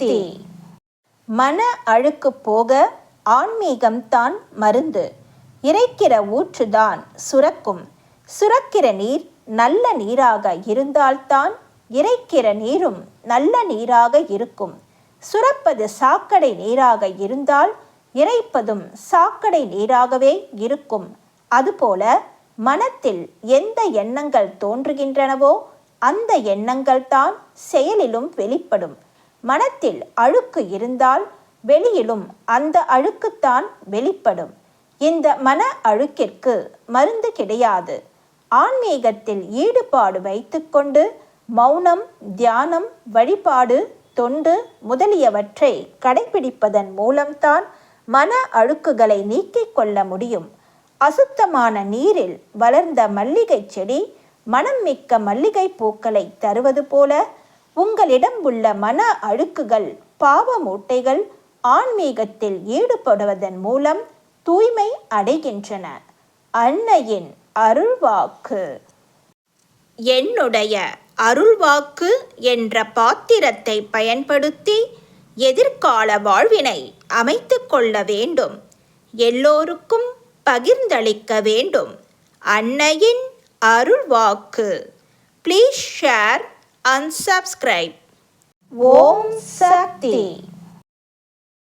சக்தி. மன அழுக்கு போக ஆன்மீகம்தான் மருந்து. இறைக்கிற ஊற்றுதான் சுரக்கும். சுரக்கிற நீர் நல்ல நீராக இருந்தால்தான் இறைக்கிற நீரும் நல்ல நீராக இருக்கும். சுரப்பது சாக்கடை நீராக இருந்தால் இறைப்பதும் சாக்கடை நீராகவே இருக்கும். அதுபோல மனத்தில் எந்த எண்ணங்கள் தோன்றுகின்றனவோ அந்த எண்ணங்கள் தான் செயலிலும் வெளிப்படும். மனத்தில் அழுக்கு இருந்தால் வெளியிலும் அந்த அழுக்குத்தான் வெளிப்படும். இந்த மன அழுக்கிற்கு மருந்து கிடையாது. ஆன்மீகத்தில் ஈடுபாடு வைத்துக்கொண்டு மௌனம் தியானம் வழிபாடு தொண்டு முதலியவற்றை கடைபிடிப்பதன் மூலம்தான் மன அழுக்குகளை நீக்கிக் கொள்ள முடியும். அசுத்தமான நீரில் வளர்ந்த மல்லிகை செடி மனம் மிக்க மல்லிகை பூக்களை தருவது போல உங்களிடம் உள்ள மன அழுக்குகள் பாவ மூட்டைகள் ஆன்மீகத்தில் ஈடுபடுவதன் மூலம் தூய்மை அடைகின்றன. அன்னையின் அருள்வாக்கு. என்னுடைய அருள்வாக்கு என்ற பாத்திரத்தை பயன்படுத்தி எதிர்கால வாழ்வினை அமைத்து கொள்ள வேண்டும். எல்லோருக்கும் பகிர்ந்தளிக்க வேண்டும். அன்னையின் அருள்வாக்கு. Please share and subscribe Om Sakthi